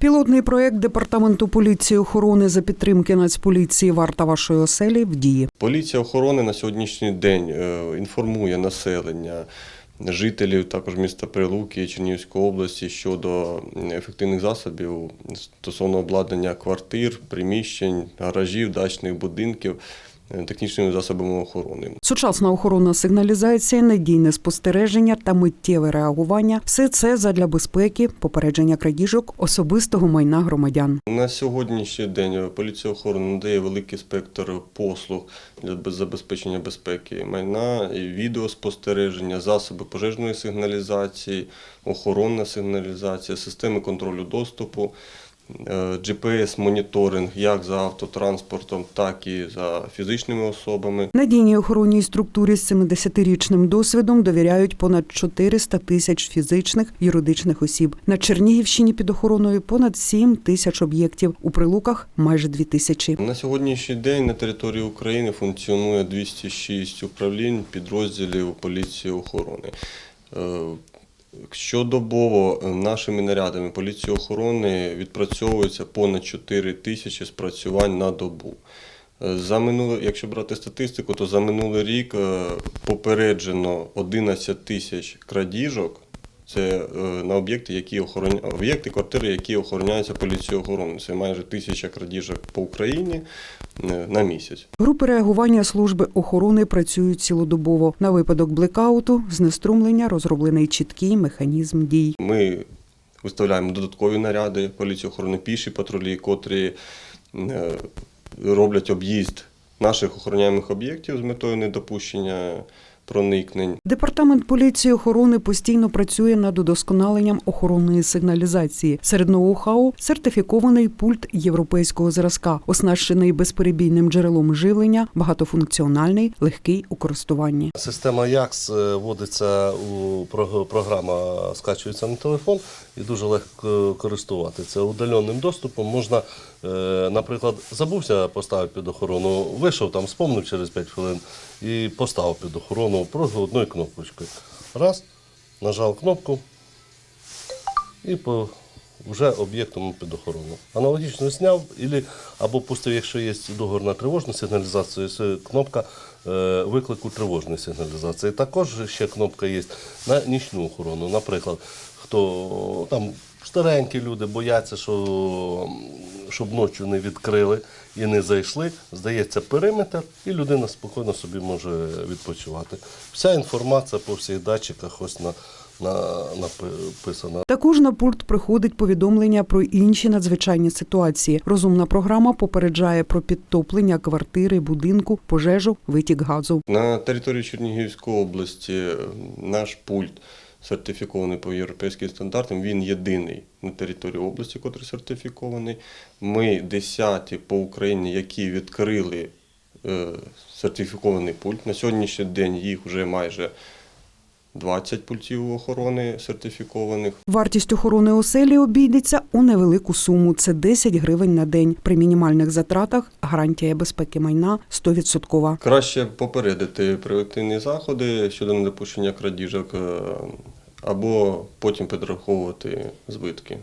Пілотний проект департаменту поліції охорони за підтримки Нацполіції Варта вашої оселі в дії. Поліція охорони на сьогоднішній день е, інформує населення, жителів також міста Прилуки Чернігівської області щодо ефективних засобів стосовно обладнання квартир, приміщень, гаражів, дачних будинків технічними засобами охорони. Сучасна охоронна сигналізація, надійне спостереження та миттєве реагування все це задля безпеки, попередження крадіжок особистого майна громадян. На сьогоднішній день поліція охорони надає великий спектр послуг для без- забезпечення безпеки майна, відеоспостереження, засоби пожежної сигналізації, охоронна сигналізація, системи контролю доступу, е, GPS-моніторинг як за автотранспортом, так і за фізичними особами. Надійній охоронній структурі з 70-річним досвідом довіряють понад 400 тисяч фізичних юридичних осіб. На Чернігівщині під охороною понад 7 тисяч об'єктів. У прилуках майже 2 тисячі. На сьогоднішній день на території України функціонує 206 управлінь підрозділів поліції охорони. Щодобово е, нашими нарядами поліції охорони відпрацьовується понад 4 тисячі спрацювань на добу. Е, За минуле, якщо брати статистику, то за минулий рік е, попереджено 11 тисяч крадіжок. Це е, на об'єкти, які охороня... об'єкти, квартири, які охороняються поліцією охорони. Це майже тисяча крадіжок по Україні е, на місяць. Групи реагування служби охорони працюють цілодобово. На випадок блекауту, знеструмлення розроблений чіткий механізм дій. Ми виставляємо додаткові наряди поліції охорони піші патрулі, котрі е, роблять об'їзд наших охороняємих об'єктів з метою недопущення проникнень. Департамент поліції охорони постійно працює над удосконаленням охоронної сигналізації. Серед ноу-хау сертифікований пульт європейського зразка, оснащений безперебійним джерелом живлення, багатофункціональний, легкий у користуванні. Система Якс е, вводиться у програма, скачується на телефон і дуже легко користувати. Це удаленним доступом можна, е, наприклад, забувся поставити під охорону, вийшов там, спомнив через 5 хвилин і поставив під охорону просто одною кнопочкою. Раз, нажав кнопку і по вже об'єктом під охорону. Аналогічно зняв або пустив, якщо є договір на тривожну сигналізацію, це кнопка е, виклику тривожної сигналізації. Також ще кнопка є на нічну охорону. Наприклад, хто там старенькі люди бояться, що, щоб ночі не відкрили і не зайшли, здається периметр, і людина спокійно собі може відпочивати. Вся інформація по всіх датчиках ось на, на, написана. Також на пульт приходить повідомлення про інші надзвичайні ситуації. Розумна програма попереджає про підтоплення квартири, будинку, пожежу, витік газу. На території Чернігівської області наш пульт сертифікований по європейським стандартам. Він єдиний на території області, котрий сертифікований. Ми десяті по Україні, які відкрили е, сертифікований пульт. На сьогоднішній день їх вже майже 20 пультів охорони сертифікованих. Вартість охорони оселі обійдеться у невелику суму. Це 10 гривень на день. При мінімальних затратах гарантія безпеки майна 100%. Краще попередити превентивні заходи щодо недопущення крадіжок е, або потім підраховувати збитки.